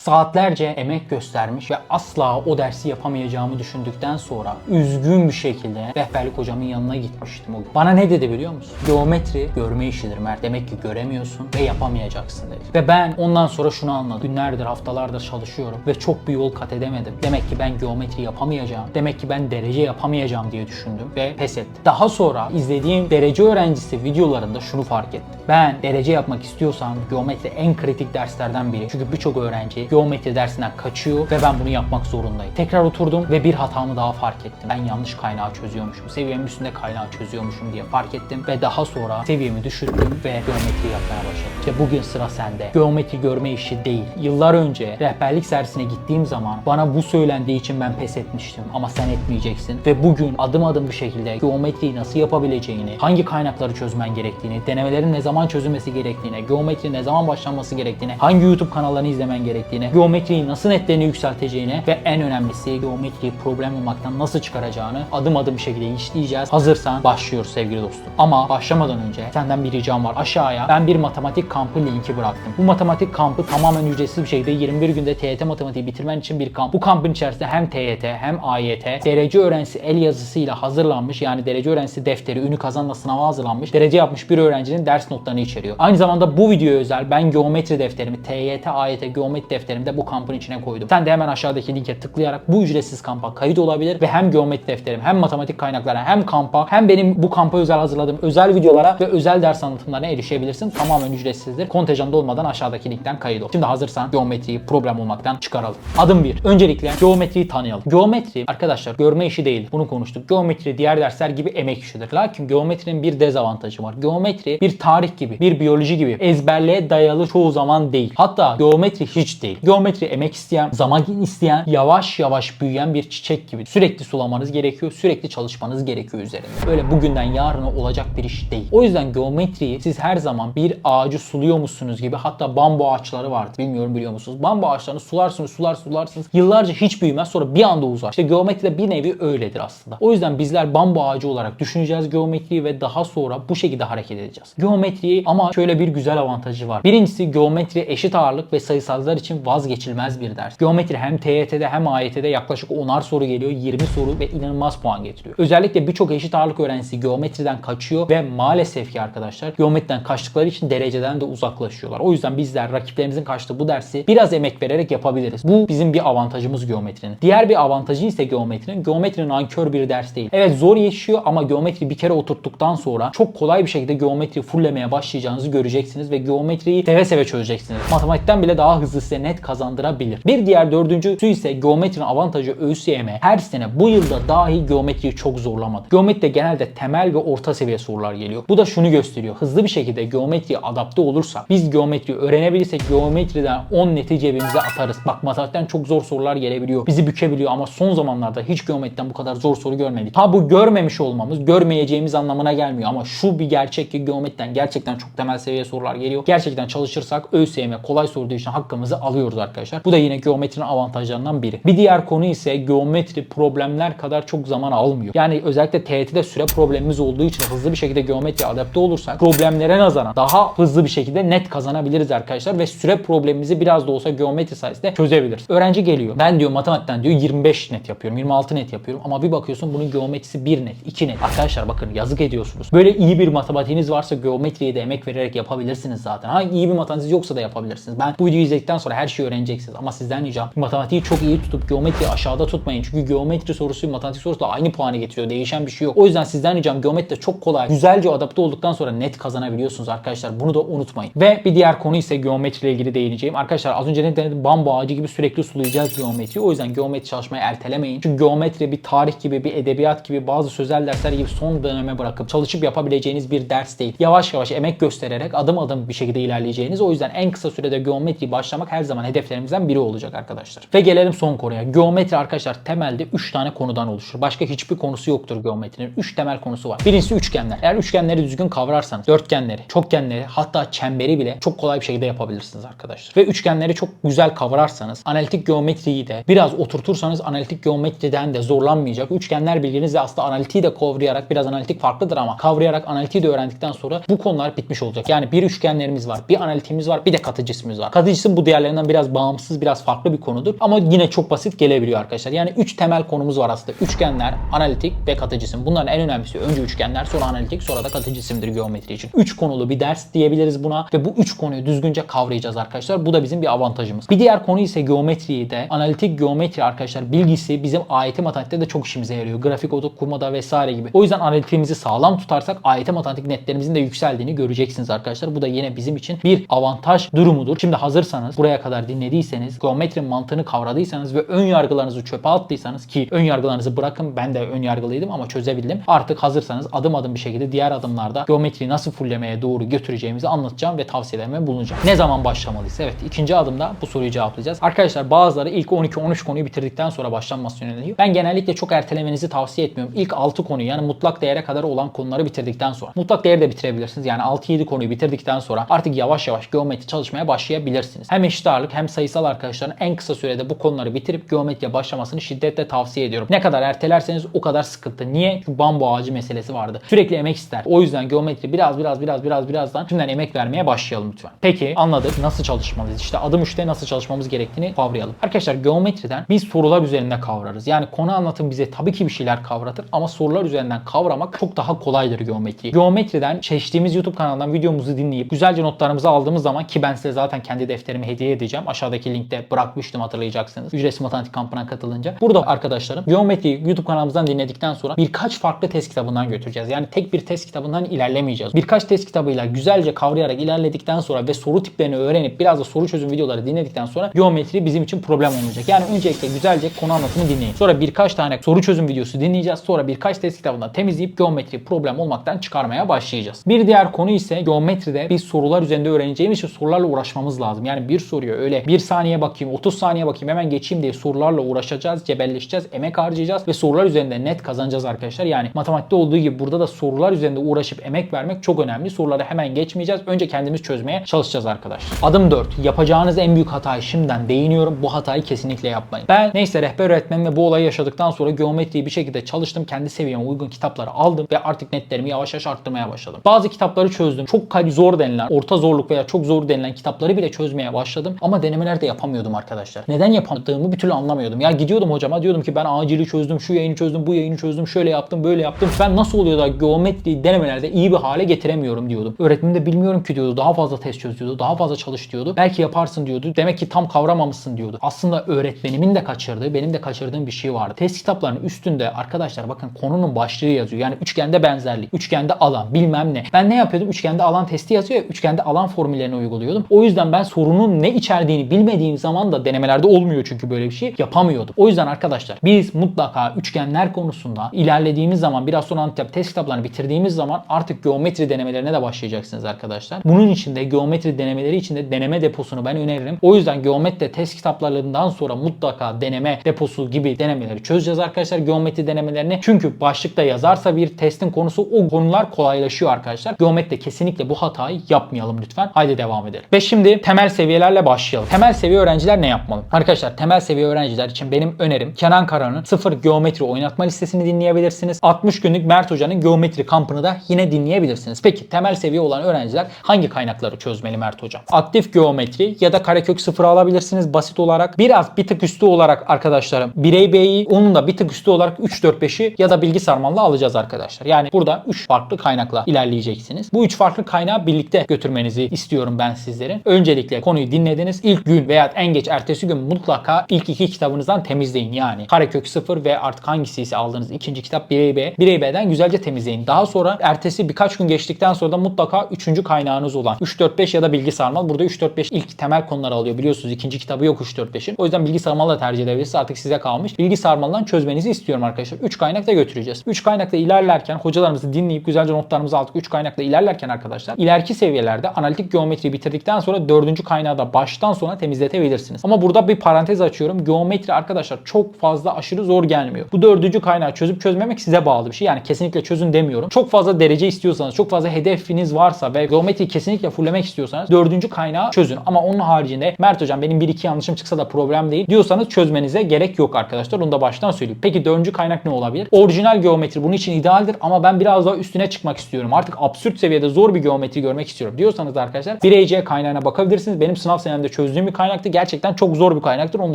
Saatlerce emek göstermiş ve asla o dersi yapamayacağımı düşündükten sonra üzgün bir şekilde rehberlik hocamın yanına gitmiştim o gün. Bana ne dedi biliyor musun? Geometri görme işidir Mert. Demek ki göremiyorsun ve yapamayacaksın dedi. Ve ben ondan sonra şunu anladım. Günlerdir, haftalardır çalışıyorum ve çok bir yol kat edemedim. Demek ki ben geometri yapamayacağım. Demek ki ben derece yapamayacağım diye düşündüm ve pes ettim. Daha sonra izlediğim derece öğrencisi videolarında şunu fark ettim. Ben derece yapmak istiyorsam geometri en kritik derslerden biri. Çünkü birçok öğrenci geometri dersinden kaçıyor ve ben bunu yapmak zorundayım. Tekrar oturdum ve bir hatamı daha fark ettim. Ben yanlış kaynağı çözüyormuşum. Seviyemin üstünde kaynağı çözüyormuşum diye fark ettim ve daha sonra seviyemi düşürdüm ve geometri yapmaya başladım. İşte bugün sıra sende. Geometri görme işi değil. Yıllar önce rehberlik sersine gittiğim zaman bana bu söylendiği için ben pes etmiştim ama sen etmeyeceksin ve bugün adım adım bir şekilde geometriyi nasıl yapabileceğini, hangi kaynakları çözmen gerektiğini, denemelerin ne zaman çözülmesi gerektiğine, geometri ne zaman başlanması gerektiğine, hangi YouTube kanallarını izlemen gerektiğine, geometriyi nasıl netlerini yükselteceğine ve en önemlisi geometriyi problem olmaktan nasıl çıkaracağını adım adım bir şekilde işleyeceğiz. Hazırsan başlıyoruz sevgili dostum. Ama başlamadan önce senden bir ricam var. Aşağıya ben bir matematik kampı linki bıraktım. Bu matematik kampı tamamen ücretsiz bir şekilde 21 günde TYT matematiği bitirmen için bir kamp. Bu kampın içerisinde hem TYT hem AYT derece öğrencisi el yazısıyla hazırlanmış yani derece öğrencisi defteri ünü kazanma sınava hazırlanmış. Derece yapmış bir öğrencinin ders notlarını içeriyor. Aynı zamanda bu videoya özel ben geometri defterimi TYT, AYT geometri defterimi de bu kampın içine koydum. Sen de hemen aşağıdaki linke tıklayarak bu ücretsiz kampa kayıt olabilir ve hem geometri defterim hem matematik kaynaklarına hem kampa hem benim bu kampa özel hazırladığım özel videolara ve özel ders anlatımlarına erişebilirsin. Tamamen ücretsizdir. Kontenjan olmadan aşağıdaki linkten kayıt ol. Şimdi hazırsan geometriyi problem olmaktan çıkaralım. Adım 1. Öncelikle geometriyi tanıyalım. Geometri arkadaşlar görme işi değil. Bunu konuştuk. Geometri diğer dersler gibi emek işidir. Lakin geometrinin bir dezavantajı var. Geometri bir tarih gibi, bir biyoloji gibi ezberliğe dayalı çoğu zaman değil. Hatta geometri hiç değil. Geometri emek isteyen, zaman isteyen, yavaş yavaş büyüyen bir çiçek gibi. Sürekli sulamanız gerekiyor, sürekli çalışmanız gerekiyor üzerinde. Böyle bugünden yarına olacak bir iş değil. O yüzden geometriyi siz her zaman bir ağacı suluyormuşsunuz gibi hatta bambu ağaçları vardı. Bilmiyorum biliyor musunuz? Bambu ağaçlarını sularsınız, sular, sularsınız. Yıllarca hiç büyümez sonra bir anda uzar. İşte geometri de bir nevi öyledir aslında. O yüzden bizler bambu ağacı olarak düşüneceğiz geometriyi ve daha sonra bu şekilde hareket edeceğiz. Geometriyi ama şöyle bir güzel avantajı var. Birincisi geometri eşit ağırlık ve sayısallar için vazgeçilmez bir ders. Geometri hem TYT'de hem AYT'de yaklaşık 10'ar soru geliyor, 20 soru ve inanılmaz puan getiriyor. Özellikle birçok eşit ağırlık öğrencisi geometriden kaçıyor ve maalesef ki arkadaşlar geometriden kaçtıkları için dereceden de uzaklaşıyorlar. O yüzden bizler rakiplerimizin kaçtığı bu dersi biraz emek vererek yapabiliriz. Bu bizim bir avantajımız geometrinin. Diğer bir avantajı ise geometrinin. Geometrinin nankör bir ders değil. Evet zor yaşıyor ama geometri bir kere oturttuktan sonra çok kolay bir şekilde geometri fullemeye başlayacağınızı göreceksiniz ve geometriyi seve seve çözeceksiniz. Matematikten bile daha hızlı size net kazandırabilir. Bir diğer dördüncüsü ise geometrinin avantajı ÖSYM her sene bu yılda dahi geometriyi çok zorlamadı. Geometride genelde temel ve orta seviye sorular geliyor. Bu da şunu gösteriyor. Hızlı bir şekilde geometriye adapte olursak, biz geometriyi öğrenebilirsek geometriden 10 neti cebimize atarız. Bak matematikten çok zor sorular gelebiliyor. Bizi bükebiliyor ama son zamanlarda hiç geometriden bu kadar zor soru görmedik. Ha bu görmemiş olmamız görmeyeceğimiz anlamına gelmiyor ama şu bir gerçek ki geometriden gerçekten çok temel seviye sorular geliyor. Gerçekten çalışırsak ÖSYM kolay sorduğu için hakkımızı alıyoruz arkadaşlar. Bu da yine geometrinin avantajlarından biri. Bir diğer konu ise geometri problemler kadar çok zaman almıyor. Yani özellikle TYT'de süre problemimiz olduğu için hızlı bir şekilde geometriye adapte olursak problemlere nazaran daha hızlı bir şekilde net kazanabiliriz arkadaşlar ve süre problemimizi biraz da olsa geometri sayesinde çözebiliriz. Öğrenci geliyor. Ben diyor matematikten diyor 25 net yapıyorum, 26 net yapıyorum ama bir bakıyorsun bunun geometrisi 1 net, 2 net. Arkadaşlar bakın yazık ediyorsunuz. Böyle iyi bir matematiğiniz varsa geometriye de emek vererek yapabilirsiniz zaten. Ha iyi bir matematiğiniz yoksa da yapabilirsiniz. Ben bu videoyu izledikten sonra her şeyi öğreneceksiniz ama sizden ricam matematiği çok iyi tutup geometriyi aşağıda tutmayın. Çünkü geometri sorusu matematik sorusuyla aynı puanı getiriyor. Değişen bir şey yok. O yüzden sizden ricam geometri çok kolay. Güzelce adapte olduktan sonra net kazanabiliyorsunuz arkadaşlar. Bunu da unutmayın. Ve bir diğer konu ise geometri ile ilgili değineceğim. Arkadaşlar az önce ne denedim? Bambu ağacı gibi sürekli sulayacağız geometriyi. O yüzden geometri çalışmayı ertelemeyin. Çünkü geometri bir tarih gibi, bir edebiyat gibi, bazı sözel dersler gibi son döneme bırakıp çalışıp yapabileceğiniz bir ders değil. Yavaş yavaş emek göstererek adım adım bir şekilde ilerleyeceğiniz. O yüzden en kısa sürede geometri başlamak her zaman hedeflerimizden biri olacak arkadaşlar. Ve gelelim son konuya. Geometri arkadaşlar temelde 3 tane konudan oluşur. Başka hiçbir konusu yoktur geometrinin. 3 temel konusu var. Birincisi üçgenler. Eğer üçgenleri düzgün kavrarsanız dörtgenleri, çokgenleri hatta çemberi bile çok kolay bir şekilde yapabilirsiniz arkadaşlar. Ve üçgenleri çok güzel kavrarsanız analitik geometriyi de biraz oturtursanız analitik geometriden de zorlanmayacak. Üçgenler bilginizle aslında analitiği de kavrayarak biraz analitik farklıdır ama kavrayarak analitiği de öğrendikten sonra bu konular bitmiş olacak. Yani bir üçgenlerimiz var, bir analitiğimiz var, bir de katı cismimiz var. Katı cisim bu diğerlerinden biraz bağımsız, biraz farklı bir konudur. Ama yine çok basit gelebiliyor arkadaşlar. Yani 3 temel konumuz var aslında. Üçgenler, analitik ve katı cisim. Bunların en önemlisi önce üçgenler, sonra analitik, sonra da katı cisimdir geometri için. 3 konulu bir ders diyebiliriz buna ve bu 3 konuyu düzgünce kavrayacağız arkadaşlar. Bu da bizim bir avantajımız. Bir diğer konu ise geometriyi de analitik geometri arkadaşlar bilgisi bizim AYT matematikte de çok işimize yarıyor. Grafik odak kurmada vesaire gibi. O yüzden analitiğimizi sağlam tutarsak AYT matematik netlerimizin de yükseldiğini göreceksiniz arkadaşlar. Bu da yine bizim için bir avantaj durumudur. Şimdi hazırsanız buraya kadar dinlediyseniz, geometri mantığını kavradıysanız ve ön yargılarınızı çöpe attıysanız ki ön yargılarınızı bırakın ben de ön yargılıydım ama çözebildim. Artık hazırsanız adım adım bir şekilde diğer adımlarda geometriyi nasıl fullemeye doğru götüreceğimizi anlatacağım ve tavsiyelerime bulunacağım. Ne zaman başlamalıyız? Evet ikinci adımda bu soruyu cevaplayacağız. Arkadaşlar bazıları ilk 12-13 konuyu bitirdikten sonra başlanması yöneliyor. Ben genellikle çok ertelemenizi tavsiye etmiyorum. İlk 6 konuyu yani mutlak değere kadar olan konuları bitirdikten sonra. Mutlak değeri de bitirebilirsiniz. Yani 6-7 konuyu bitirdikten sonra artık yavaş yavaş geometri çalışmaya başlayabilirsiniz. Hem eşit ağırlık hem sayısal arkadaşların en kısa sürede bu konuları bitirip geometriye başlamasını şiddetle tavsiye ediyorum. Ne kadar ertelerseniz o kadar sıkıntı. Niye? Çünkü bambu ağacı meselesi vardı. Sürekli emek ister. O yüzden geometri biraz biraz biraz biraz birazdan şimdiden emek vermeye başlayalım lütfen. Peki anladık. Nasıl çalışmalıyız? İşte adım 3'te nasıl çalışmamız gerektiğini kavrayalım. Arkadaşlar geometriden biz sorular üzerinde kavrarız. Yani konu anlatım bize tabii ki bir şeyler kavratır ama sorular üzerinden kavramak çok daha kolaydır geometri. Geometriden seçtiğimiz YouTube kanalından videomuzu dinleyip güzelce notlarımızı aldığımız zaman ki ben size zaten kendi defterimi hediye edeceğim. Aşağıdaki linkte bırakmıştım hatırlayacaksınız. Ücretsiz matematik kampına katılınca. Burada arkadaşlarım geometri YouTube kanalımızdan dinledikten sonra birkaç farklı test kitabından götüreceğiz. Yani tek bir test kitabından ilerlemeyeceğiz. Birkaç test kitabıyla güzelce kavrayarak ilerledikten sonra ve soru tiplerini öğrenip biraz da soru çözüm videoları dinledikten sonra geometri bizim için problem olmayacak. Yani öncelikle güzelce konu anlatımı dinleyin. Sonra birkaç tane soru çözüm videosu dinleyeceğiz. Sonra birkaç test kitabından temizleyip geometri problem olmaktan çıkarmaya başlayacağız. Bir diğer konu ise geometride biz sorular üzerinde öğreneceğimiz için sorularla uğraşmamız lazım. Yani bir soruya öyle bir saniye bakayım, 30 saniye bakayım hemen geçeyim diye sorularla uğraşacağız, cebelleşeceğiz, emek harcayacağız ve sorular üzerinde net kazanacağız arkadaşlar. Yani matematikte olduğu gibi burada da sorular üzerinde uğraşıp emek vermek çok önemli. Soruları hemen geçmeyeceğiz. Önce kendimiz çözmeye çalışacağız arkadaşlar. Adım 4. Yapacağınız en büyük hatayı şimdiden değiniyorum. Bu hatayı kesinlikle yapmayın. Ben neyse rehber öğretmen ve bu olayı yaşadıktan sonra geometriyi bir şekilde çalıştım. Kendi seviyeme uygun kitapları aldım ve artık netlerimi yavaş yavaş arttırmaya başladım. Bazı kitapları çözdüm. Çok zor denilen, orta zorluk veya çok zor denilen kitapları bile çözmeye başladım. Ama denemelerde yapamıyordum arkadaşlar. Neden yapamadığımı bir türlü anlamıyordum. Ya gidiyordum hocama diyordum ki ben acili çözdüm, şu yayını çözdüm, bu yayını çözdüm, şöyle yaptım, böyle yaptım. Ben nasıl oluyor da geometri denemelerde iyi bir hale getiremiyorum diyordum. Öğretmenim de bilmiyorum ki diyordu. Daha fazla test çöz diyordu. Daha fazla çalış diyordu. Belki yaparsın diyordu. Demek ki tam kavramamışsın diyordu. Aslında öğretmenimin de kaçırdığı, benim de kaçırdığım bir şey vardı. Test kitaplarının üstünde arkadaşlar bakın konunun başlığı yazıyor. Yani üçgende benzerlik, üçgende alan, bilmem ne. Ben ne yapıyordum? Üçgende alan testi yazıyor ya, üçgende alan formüllerini uyguluyordum. O yüzden ben sorunun ne içerdiğini bilmediğim zaman da denemelerde olmuyor çünkü böyle bir şey yapamıyordum. O yüzden arkadaşlar biz mutlaka üçgenler konusunda ilerlediğimiz zaman biraz sonra antep test kitaplarını bitirdiğimiz zaman artık geometri denemelerine de başlayacaksınız arkadaşlar. Bunun için de geometri denemeleri için de deneme deposunu ben öneririm. O yüzden geometri test kitaplarından sonra mutlaka deneme deposu gibi denemeleri çözeceğiz arkadaşlar geometri denemelerini. Çünkü başlıkta yazarsa bir testin konusu o konular kolaylaşıyor arkadaşlar. Geometride kesinlikle bu hatayı yapmayalım lütfen. Haydi devam edelim. Ve şimdi temel seviyelerle başlayalım. Temel seviye öğrenciler ne yapmalı? Arkadaşlar temel seviye öğrenciler için benim önerim Kenan Kara'nın sıfır geometri oynatma listesini dinleyebilirsiniz. 60 günlük Mert Hoca'nın geometri kampını da yine dinleyebilirsiniz. Peki temel seviye olan öğrenciler hangi kaynakları çözmeli Mert Hocam? Aktif geometri ya da karekök sıfır alabilirsiniz basit olarak. Biraz bir tık üstü olarak arkadaşlarım birey B'yi onun da bir tık üstü olarak 3 4 5'i ya da bilgi sarmallı alacağız arkadaşlar. Yani burada 3 farklı kaynakla ilerleyeceksiniz. Bu 3 farklı kaynağı birlikte götürmenizi istiyorum ben sizlerin. Öncelikle konuyu dinlediniz. İlk gün veya en geç ertesi gün mutlaka ilk iki kitabınızdan temizleyin. Yani karekök 0 ve artık hangisi ise aldığınız ikinci kitap birey B. Birey B'den güzelce temizleyin. Daha sonra ertesi birkaç gün geçtikten sonra da mutlaka üçüncü kaynağınız olan 3-4-5 ya da bilgi sarmal. Burada 3-4-5 ilk temel konuları alıyor. Biliyorsunuz ikinci kitabı yok 3-4-5'in. O yüzden bilgi sarmalı da tercih edebilirsiniz. Artık size kalmış. Bilgi sarmalından çözmenizi istiyorum arkadaşlar. 3 kaynakla götüreceğiz. 3 kaynakla ilerlerken hocalarımızı dinleyip güzelce notlarımızı aldık. 3 kaynakla ilerlerken arkadaşlar ileriki seviyelerde analitik geometriyi bitirdikten sonra dördüncü kaynağı da baştan sona temizletebilirsiniz. Ama burada bir parantez açıyorum. Geometri arkadaşlar çok fazla aşırı zor gelmiyor. Bu dördüncü kaynağı çözüp çözmemek size bağlı bir şey. Yani kesinlikle çözün demiyorum. Çok fazla derece istiyorsanız, çok fazla hedefiniz varsa ve geometriyi kesinlikle fulllemek istiyorsanız dördüncü kaynağı çözün. Ama onun haricinde Mert hocam benim bir iki yanlışım çıksa da problem değil diyorsanız çözmenize gerek yok arkadaşlar. Onu da baştan söyleyeyim. Peki dördüncü kaynak ne olabilir? Orijinal geometri bunun için idealdir ama ben biraz daha üstüne çıkmak istiyorum. Artık absürt seviyede zor bir geometri görmek istiyorum diyorsanız da arkadaşlar 1EC kaynağına bakabilirsiniz. Benim sınav senemde çözdüğüm bir kaynaktı. Gerçekten çok zor bir kaynaktır. Onu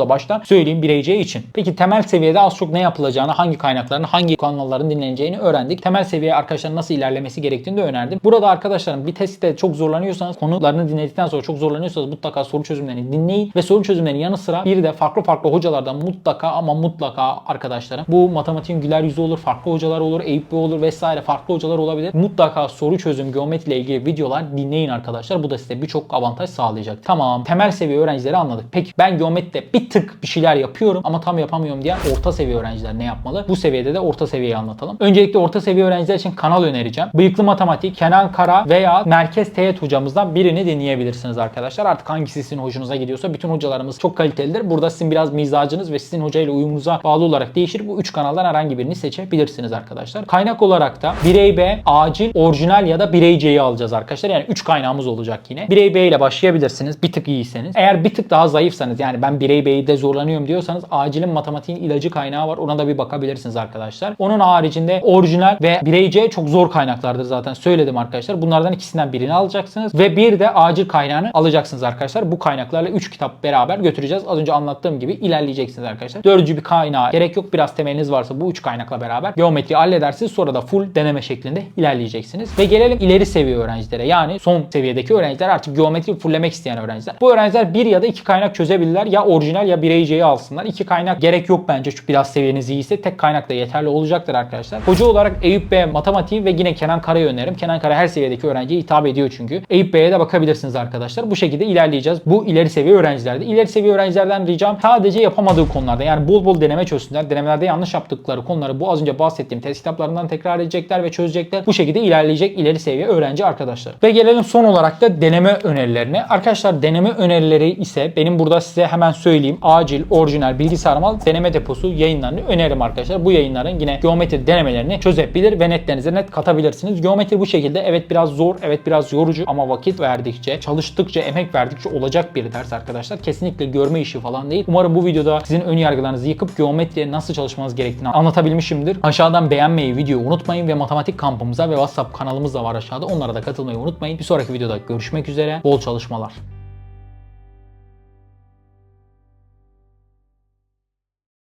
da baştan söyleyeyim bireyceği için. Peki temel seviyede az çok ne yapılacağını, hangi kaynakların, hangi kanalların dinleneceğini öğrendik. Temel seviye arkadaşların nasıl ilerlemesi gerektiğini de önerdim. Burada arkadaşlarım bir testte çok zorlanıyorsanız, konularını dinledikten sonra çok zorlanıyorsanız mutlaka soru çözümlerini dinleyin ve soru çözümlerinin yanı sıra bir de farklı farklı hocalardan mutlaka ama mutlaka arkadaşlarım bu matematiğin güler yüzü olur, farklı hocalar olur, Eyüp olur vesaire farklı hocalar olabilir. Mutlaka soru çözüm, geometri ile ilgili videolar dinleyin arkadaşlar. Bu da size birçok avantaj sağlayacak. Tamam temel seviye öğrencileri anladık. Peki ben geometride bir tık bir şeyler yapıyorum ama tam yapamıyorum diye orta seviye öğrenciler ne yapmalı? Bu seviyede de orta seviyeyi anlatalım. Öncelikle orta seviye öğrenciler için kanal önereceğim. Bıyıklı Matematik, Kenan Kara veya Merkez Teğet hocamızdan birini dinleyebilirsiniz arkadaşlar. Artık hangisi sizin hoşunuza gidiyorsa bütün hocalarımız çok kalitelidir. Burada sizin biraz mizacınız ve sizin hocayla uyumunuza bağlı olarak değişir. Bu üç kanaldan herhangi birini seçebilirsiniz arkadaşlar. Kaynak olarak da birey B, acil, orijinal ya da birey C'yi alacağız arkadaşlar. Yani 3 kaynağımız olacak yine. Birey B ile başlayabilirsiniz bir tık iyiyseniz. Eğer bir tık daha zayıfsanız yani ben birey B'de zorlanıyorum diyorsanız acilin matematiğin ilacı kaynağı var. Ona da bir bakabilirsiniz arkadaşlar. Onun haricinde orijinal ve birey C çok zor kaynaklardır zaten söyledim arkadaşlar. Bunlardan ikisinden birini alacaksınız ve bir de acil kaynağını alacaksınız arkadaşlar. Bu kaynaklarla 3 kitap beraber götüreceğiz. Az önce anlattığım gibi ilerleyeceksiniz arkadaşlar. Dördüncü bir kaynağa gerek yok. Biraz temeliniz varsa bu 3 kaynakla beraber geometriyi halledersiniz. Sonra da full deneme şeklinde ilerleyeceksiniz. Ve gelelim ileri seviye öğrencilere. Yani son seviyedeki öğrenciler artık geometri fulllemek isteyen öğrenciler. Bu öğrenciler bir ya da iki kaynak çözebilirler. Ya orijinal ya birey C'yi alsınlar. İki kaynak gerek yok bence. Şu biraz seviyeniz iyiyse tek kaynak da yeterli olacaktır arkadaşlar. Hoca olarak Eyüp Bey matematiği ve yine Kenan Kara'yı öneririm. Kenan Kara her seviyedeki öğrenciye hitap ediyor çünkü. Eyüp Bey'e de bakabilirsiniz arkadaşlar. Bu şekilde ilerleyeceğiz. Bu ileri seviye öğrencilerde. İleri seviye öğrencilerden ricam sadece yapamadığı konularda yani bol bol deneme çözsünler. Denemelerde yanlış yaptıkları konuları bu az önce bahsettiğim test kitaplarından tekrar edecekler ve çözecekler. Bu şekilde ilerleyecek ileri seviye öğrenci arkadaşlar. Ve gelelim son olarak da deneme önerilerine. Arkadaşlar deneme önerileri ise benim burada size hemen söyleyeyim. Acil, orijinal, bilgisayar mal deneme deposu yayınlarını öneririm arkadaşlar. Bu yayınların yine geometri denemelerini çözebilir ve netlerinize net katabilirsiniz. Geometri bu şekilde evet biraz zor, evet biraz yorucu ama vakit verdikçe, çalıştıkça, emek verdikçe olacak bir ders arkadaşlar. Kesinlikle görme işi falan değil. Umarım bu videoda sizin ön yargılarınızı yıkıp geometriye nasıl çalışmanız gerektiğini anlatabilmişimdir. Aşağıdan beğenmeyi, videoyu unutmayın ve matematik kampımıza ve WhatsApp kanalımız da var aşağıda. Onlara da katılmayı unutmayın. Bir sonraki videoda görüşmek üzere. Bol çalışmalar.